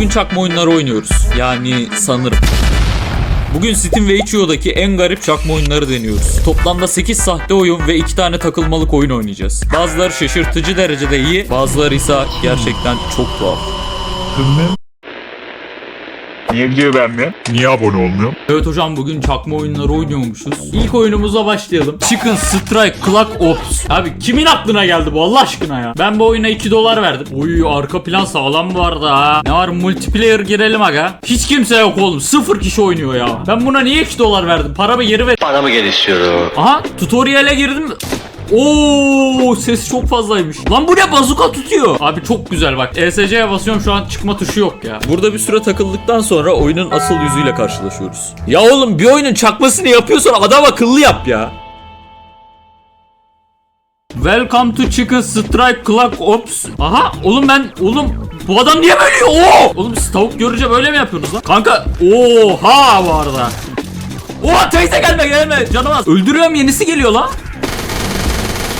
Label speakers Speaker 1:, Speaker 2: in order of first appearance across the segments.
Speaker 1: Bugün çakma oyunları oynuyoruz. Yani sanırım. Bugün Steam ve itch.io'daki en garip çakma oyunları deniyoruz. Toplamda 8 sahte oyun ve 2 tane takılmalık oyun oynayacağız. Bazıları şaşırtıcı derecede iyi, bazıları ise gerçekten çok tuhaf.
Speaker 2: Niye video beğenmiyor? Niye abone olmuyor?
Speaker 1: Evet hocam bugün çakma oyunları oynuyormuşuz. İlk oyunumuza başlayalım. Chicken Strike Clock Ops. Abi kimin aklına geldi bu Allah aşkına ya? Ben bu oyuna 2 dolar verdim. Oy arka plan sağlam bu arada ha. Ne var multiplayer girelim aga. Hiç kimse yok oğlum. Sıfır kişi oynuyor ya. Ben buna niye 2 dolar verdim? Paramı geri ver.
Speaker 3: Paramı geri istiyorum.
Speaker 1: Aha tutorial'e girdim. Oo ses çok fazlaymış. Lan bu ne bazuka tutuyor. Abi çok güzel bak. ESC'ye basıyorum şu an çıkma tuşu yok ya. Burada bir süre takıldıktan sonra oyunun asıl yüzüyle karşılaşıyoruz. Ya oğlum bir oyunun çakmasını yapıyorsan adam akıllı yap ya. Welcome to Chicken Strike Clock Ops. Aha oğlum ben oğlum bu adam niye böyle? Oo! Oğlum siz tavuk görünce böyle mi yapıyorsunuz lan? Kanka oha bu arada. Oha teyze gelme gelme canım az. Öldürüyorum yenisi geliyor lan.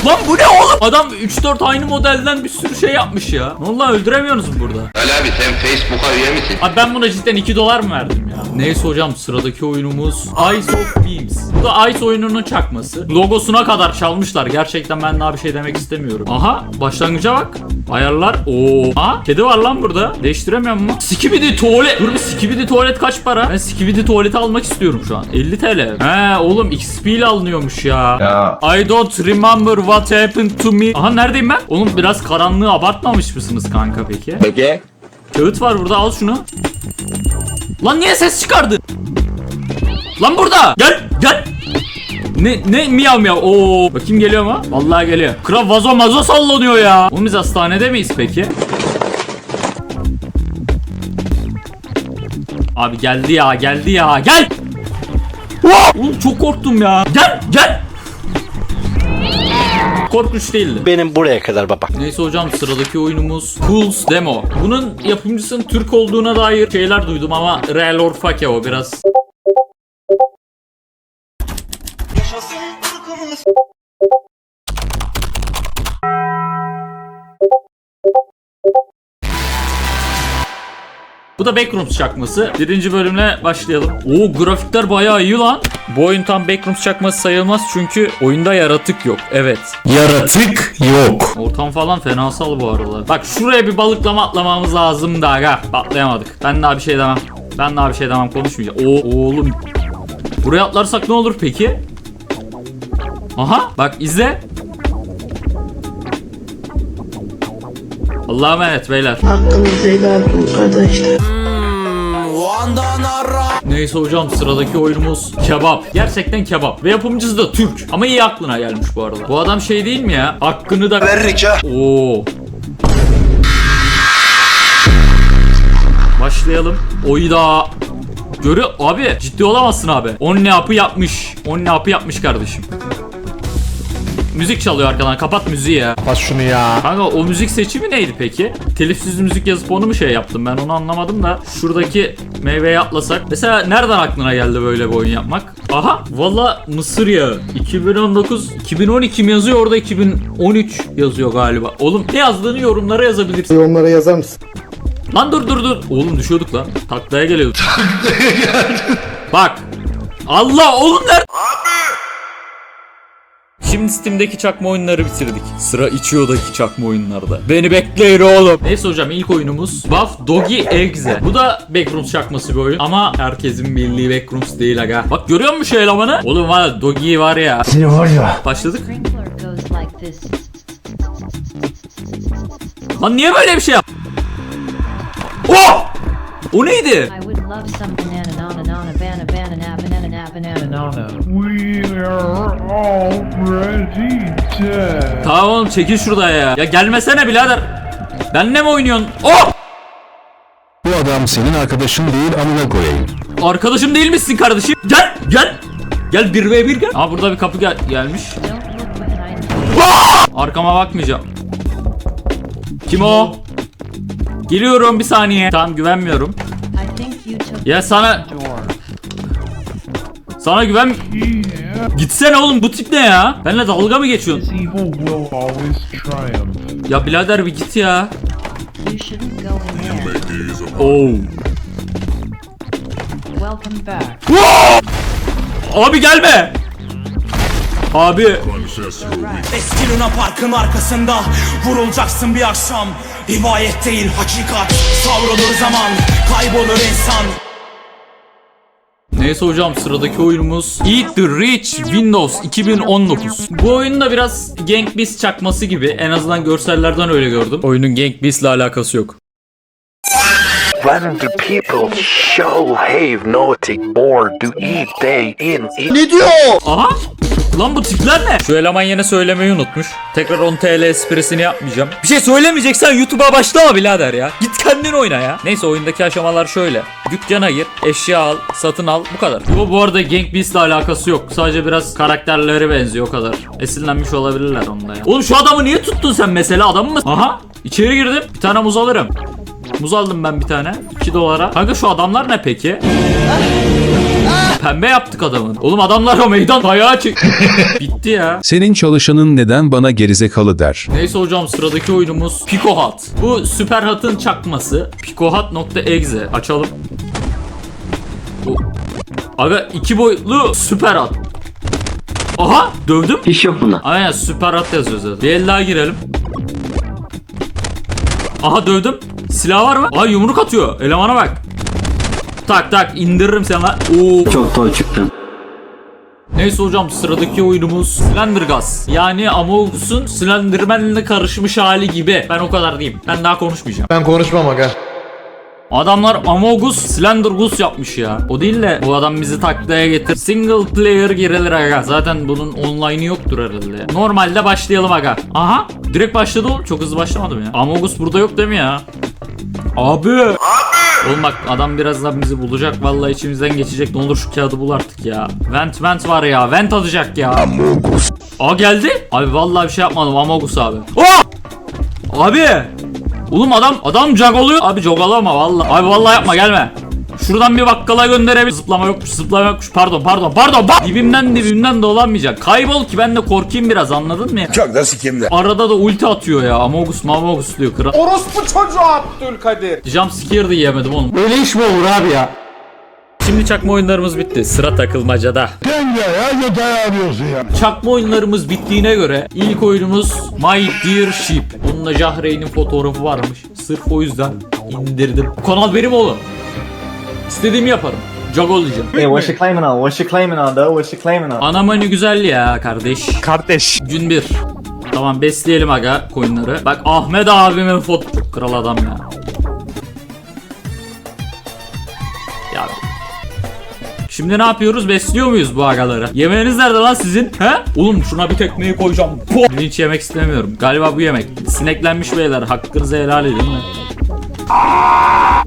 Speaker 1: Lan bu ne oğlum? Adam 3-4 aynı modelden bir sürü şey yapmış ya. Ne oldu lan öldüremiyorsunuz burada.
Speaker 3: Ali abi sen Facebook'a üye misin?
Speaker 1: Abi ben buna cidden 2 dolar mı verdim ya? Neyse hocam sıradaki oyunumuz Ice of Beams. Bu da Ice oyununun çakması. Logosuna kadar çalmışlar. Gerçekten ben daha bir şey demek istemiyorum. Aha başlangıca bak. Ayarlar. Oo. Aha kedi var lan burada. Değiştiremiyor mu? Skibidi tuvalet. Dur bir Skibidi tuvalet kaç para? Ben Skibidi tuvaleti almak istiyorum şu an. 50 TL. He oğlum XP ile alınıyormuş ya.
Speaker 2: Ya
Speaker 1: I don't remember what happened to me. Aha neredeyim ben? Oğlum biraz karanlığı abartmamış mısınız kanka peki?
Speaker 2: peki.
Speaker 1: Kağıt var burada al şunu. Lan niye ses çıkardı? Lan burada. Gel gel. Ne ne miyav miyav. Oo bakayım geliyor mu? Vallahi geliyor. Kral vazo mazo sallanıyor ya. Oğlum biz hastanede miyiz peki? Abi geldi ya geldi ya gel. Oğlum çok korktum ya. Gel gel. Korkunç değildi.
Speaker 3: Benim buraya kadar baba.
Speaker 1: Neyse hocam sıradaki oyunumuz Fools Demo. Bunun yapımcısının Türk olduğuna dair şeyler duydum ama real or fake o biraz. Bu da Backrooms çakması. Birinci bölümle başlayalım. Oo grafikler bayağı iyi lan. Bu oyun tam Backrooms çakması sayılmaz çünkü oyunda yaratık yok. Evet.
Speaker 4: Yaratık yok.
Speaker 1: Ortam falan fenasal bu arada. Bak şuraya bir balıklama atlamamız lazım da aga. Atlayamadık. Ben daha bir şey demem. Ben daha bir şey demem konuşmayacağım. Oo oğlum. Buraya atlarsak ne olur peki? Aha bak izle. Allah'a emanet beyler.
Speaker 5: Hakkınızı helal edin arkadaşlar.
Speaker 1: Neyse hocam sıradaki oyunumuz kebap. Gerçekten kebap. Ve yapımcısı da Türk. Ama iyi aklına gelmiş bu arada. Bu adam şey değil mi ya? Hakkını da...
Speaker 3: Veririk ha.
Speaker 1: Oo. Başlayalım. Oyda. Görü abi ciddi olamazsın abi. On ne yapı yapmış. On ne yapı yapmış kardeşim. Müzik çalıyor arkadan. Kapat müziği ya.
Speaker 4: Kapat şunu ya.
Speaker 1: Kanka o müzik seçimi neydi peki? Telifsiz müzik yazıp onu mu şey yaptım ben onu anlamadım da şuradaki meyveye atlasak. Mesela nereden aklına geldi böyle bir oyun yapmak? Aha valla Mısır ya 2019 2012 mi yazıyor orada 2013 yazıyor galiba. Oğlum ne yazdığını yorumlara yazabilirsin.
Speaker 6: Yorumlara yazar mısın?
Speaker 1: Lan dur dur dur. Oğlum düşüyorduk lan. Taklaya geliyorduk. Bak. Allah oğlum nerede? Şimdi Steam'deki çakma oyunları bitirdik. Sıra içiyodaki çakma oyunlarda. Beni bekleyin oğlum. Neyse hocam ilk oyunumuz Buff Doggy Exe. Bu da Backrooms çakması bir oyun. Ama herkesin bildiği Backrooms değil aga. Bak görüyor musun şu elemanı? Oğlum var ya Doggy var ya.
Speaker 4: Seni var ya.
Speaker 1: Başladık. Lan niye böyle bir şey yap? Oh! O neydi? Tamam oğlum çekil şurada ya. Ya gelmesene birader. Benle mi oynuyorsun? Oh!
Speaker 4: Bu adam senin arkadaşın değil amına koyayım.
Speaker 1: Arkadaşım değil misin kardeşim? Gel gel. Gel 1v1 gel. Aa burada bir kapı gel gelmiş.
Speaker 7: You.
Speaker 1: Arkama bakmayacağım. Kim o? Geliyorum bir saniye. Tamam güvenmiyorum. Ya sana... Sana güven... Gitsene oğlum bu tip ne ya? Benimle dalga mı geçiyorsun?
Speaker 8: evil will always triumph.
Speaker 1: Ya birader bir git ya.
Speaker 7: you shouldn't go in there.
Speaker 1: Oo.
Speaker 7: Welcome back.
Speaker 1: Abi gelme. Abi
Speaker 6: Eski Luna Park'ın arkasında Vurulacaksın bir akşam Rivayet değil hakikat Savrulur zaman Kaybolur insan
Speaker 1: Neyse hocam sıradaki oyunumuz Eat the Rich Windows 2019. Bu oyun da biraz Gang Beasts çakması gibi. En azından görsellerden öyle gördüm. Oyunun Gang Beasts ile alakası yok.
Speaker 8: Don't the people show have naughty or to eat they in it?
Speaker 1: Aha! Lan bu tipler ne? Şu eleman yine söylemeyi unutmuş. Tekrar 10 TL esprisini yapmayacağım. Bir şey söylemeyeceksen YouTube'a başlama birader ya. Git kendin oyna ya. Neyse oyundaki aşamalar şöyle. Dükkana gir, eşya al, satın al bu kadar. Bu bu arada Gang Beast'le alakası yok. Sadece biraz karakterleri benziyor o kadar. Esinlenmiş olabilirler onda ya. Oğlum şu adamı niye tuttun sen mesela adamı mı? Aha içeri girdim. Bir tane muz alırım. Muz aldım ben bir tane. 2 dolara. Kanka şu adamlar ne peki? Pembe yaptık adamın. Oğlum adamlar o meydan ayağa çık. Bitti ya.
Speaker 4: Senin çalışanın neden bana gerizekalı der?
Speaker 1: Neyse hocam sıradaki oyunumuz Pico Hut. Bu Süper Hut'ın çakması. picohut.exe açalım. Bu. Aga iki boyutlu Süper Hut. Aha dövdüm.
Speaker 5: İş yok buna.
Speaker 1: Aynen Süper Hut yazıyor zaten. Bir el daha girelim. Aha dövdüm. Silah var mı? Aa yumruk atıyor. Elemana bak. Tak tak indiririm seni lan. Oo.
Speaker 5: Çok toy çıktım.
Speaker 1: Neyse hocam sıradaki oyunumuz Slendergas. Yani Among Us'un Slenderman'le karışmış hali gibi. Ben o kadar diyeyim. Ben daha konuşmayacağım.
Speaker 9: Ben konuşmam aga.
Speaker 1: Adamlar Among Us Slender Goose yapmış ya. O değil de bu adam bizi taklaya getir. Single player girilir aga. Zaten bunun online'ı yoktur herhalde. Normalde başlayalım aga. Aha direkt başladı oğlum. Çok hızlı başlamadım ya. Among Us burada yok değil mi ya? Abi. Oğlum bak adam birazdan bizi bulacak. Vallahi içimizden geçecek. Ne olur şu kağıdı bul artık ya. Vent vent var ya. Vent atacak ya. Among Us. Aa geldi. Abi vallahi bir şey yapmadım. Among Us abi. Oh! Abi. Oğlum adam adam jogoluyor. Abi jogalama vallahi. Abi vallahi yapma gelme. Şuradan bir bakkala gönderebilir. Zıplama yokmuş zıplama yokmuş. Pardon pardon pardon. Bak. Dibimden dibimden dolanmayacak. Kaybol ki ben de korkayım biraz anladın mı?
Speaker 2: Çok da sikimde.
Speaker 1: Arada da ulti atıyor ya. Amogus Mamogus diyor kral.
Speaker 9: Orospu çocuğu Abdülkadir.
Speaker 1: Jump scare de yiyemedim oğlum.
Speaker 9: Böyle iş mi olur abi ya?
Speaker 1: Şimdi çakma oyunlarımız bitti. Sıra takılmacada. Çakma oyunlarımız bittiğine göre ilk oyunumuz My Dear Sheep. Bununla Jahreyn'in fotoğrafı varmış. Sırf o yüzden indirdim. Kanal benim oğlum. İstediğimi yaparım. Jog olacağım.
Speaker 10: Hey, what's she claiming on? What's she claiming on, though? What's she claiming on?
Speaker 1: Ana menü güzel ya kardeş.
Speaker 2: Kardeş.
Speaker 1: Gün bir. Tamam besleyelim aga coinları. Bak Ahmet abimin foto... Kral adam ya. Ya. Şimdi ne yapıyoruz? Besliyor muyuz bu agaları? Yemeğiniz nerede lan sizin? He? Oğlum şuna bir tekmeyi koyacağım. Hiç yemek istemiyorum. Galiba bu yemek. Sineklenmiş beyler. Hakkınızı helal edin?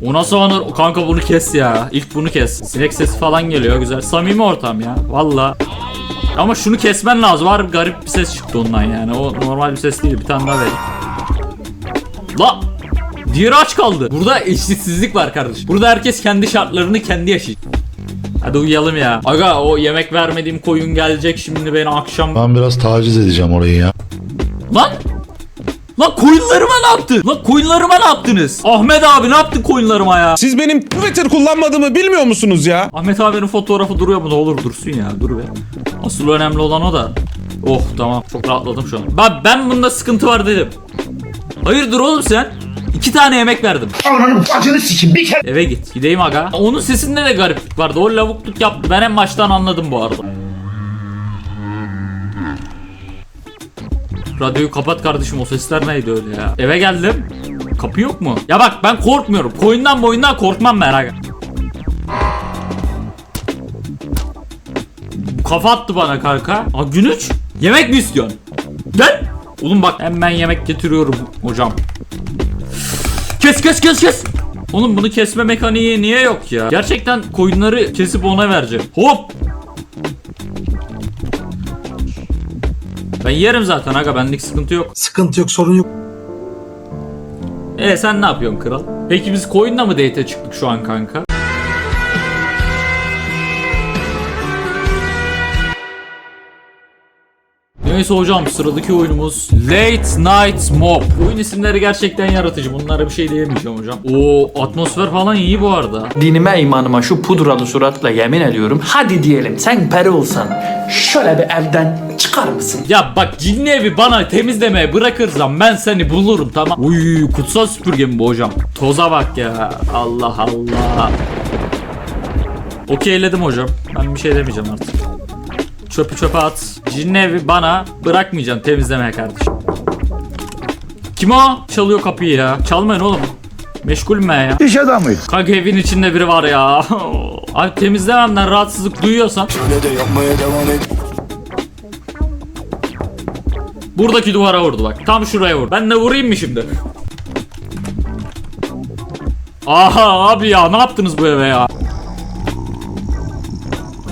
Speaker 1: O nasıl olur? Kanka bunu kes ya. İlk bunu kes. Sinek sesi falan geliyor güzel. Samimi ortam ya. Valla. Ama şunu kesmen lazım. Var garip bir ses çıktı ondan yani. O normal bir ses değil. Bir tane daha vereyim. La! Diğeri aç kaldı. Burada eşitsizlik var kardeşim. Burada herkes kendi şartlarını kendi yaşayacak. Hadi uyuyalım ya. Aga o yemek vermediğim koyun gelecek şimdi beni akşam...
Speaker 11: Ben biraz taciz edeceğim orayı ya.
Speaker 1: Lan! Lan koyunlarıma ne yaptın? Lan koyunlarıma ne yaptınız? Ahmet abi ne yaptın koyunlarıma ya?
Speaker 9: Siz benim Twitter kullanmadığımı bilmiyor musunuz ya?
Speaker 1: Ahmet abinin fotoğrafı duruyor mu? Ne olur dursun ya. Dur be. Asıl önemli olan o da. Oh tamam. Çok rahatladım şu an. Ben, ben bunda sıkıntı var dedim. Hayırdır oğlum sen? İki tane yemek verdim. Eve git. Gideyim aga. Onun sesinde de gariplik vardı. O lavukluk yaptı. Ben en baştan anladım bu arada. Radyoyu kapat kardeşim o sesler neydi öyle ya? Eve geldim. Kapı yok mu? Ya bak ben korkmuyorum. Koyundan boyundan korkmam ben aga. Kafa attı bana kanka. Aa Günüç. Yemek mi istiyorsun? Gel. Oğlum bak hemen yemek getiriyorum hocam. Kes kes kes kes. Oğlum bunu kesme mekaniği niye yok ya? Gerçekten koyunları kesip ona vereceğim. Hop. Ben yerim zaten aga benlik sıkıntı yok.
Speaker 9: Sıkıntı yok sorun yok.
Speaker 1: E sen ne yapıyorsun kral? Peki biz koyunla mı date'e çıktık şu an kanka? Neyse hocam sıradaki oyunumuz Late Night Mob. Oyun isimleri gerçekten yaratıcı. Bunlara bir şey diyemeyeceğim hocam. Oo atmosfer falan iyi bu arada.
Speaker 12: Dinime imanıma şu pudralı suratla yemin ediyorum. Hadi diyelim sen peri olsan şöyle bir evden çıkar mısın?
Speaker 1: Ya bak cinli evi bana temizlemeye bırakırsam ben seni bulurum tamam. Uy kutsal süpürge mi bu hocam? Toza bak ya. Allah Allah. Okeyledim hocam. Ben bir şey demeyeceğim artık. Çöpü çöpe at. Cinli evi bana bırakmayacaksın temizlemeye kardeşim. Kim o? Çalıyor kapıyı ya. Çalmayın oğlum. Meşgulüm ben ya.
Speaker 11: İş adamıyız.
Speaker 1: Kanka evin içinde biri var ya. Abi temizlememden rahatsızlık duyuyorsan. Buradaki duvara vurdu bak. Tam şuraya vurdu. Ben de vurayım mı şimdi? Aha abi ya ne yaptınız bu eve ya?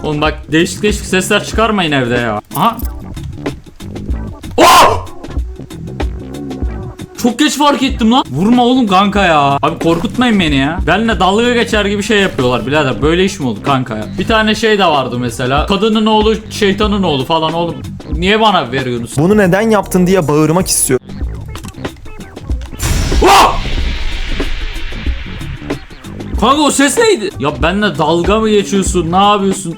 Speaker 1: Oğlum bak değişik değişik sesler çıkarmayın evde ya. Aha. Oh! Çok geç fark ettim lan. Vurma oğlum kanka ya. Abi korkutmayın beni ya. Benimle dalga geçer gibi şey yapıyorlar birader. Böyle iş mi oldu kanka ya? Bir tane şey de vardı mesela. Kadının oğlu şeytanın oğlu falan oğlum. Niye bana veriyorsunuz?
Speaker 9: Bunu neden yaptın diye bağırmak istiyor.
Speaker 1: Oh! Kanka o ses neydi? Ya benimle dalga mı geçiyorsun? Ne yapıyorsun?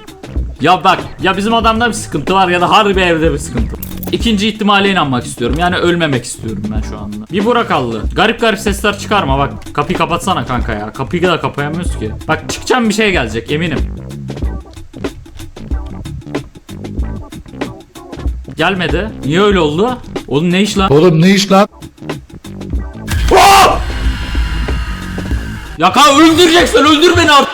Speaker 1: Ya bak ya bizim adamda bir sıkıntı var ya da harbi evde bir sıkıntı. İkinci ihtimale inanmak istiyorum. Yani ölmemek istiyorum ben şu anda. Bir Burak aldı. Garip garip sesler çıkarma bak. Kapıyı kapatsana kanka ya. Kapıyı da kapayamıyoruz ki. Bak çıkacağım bir şey gelecek eminim. Gelmedi. Niye öyle oldu? Oğlum ne iş lan?
Speaker 11: Oğlum ne iş lan?
Speaker 1: Ya kanka öldüreceksen öldür beni artık.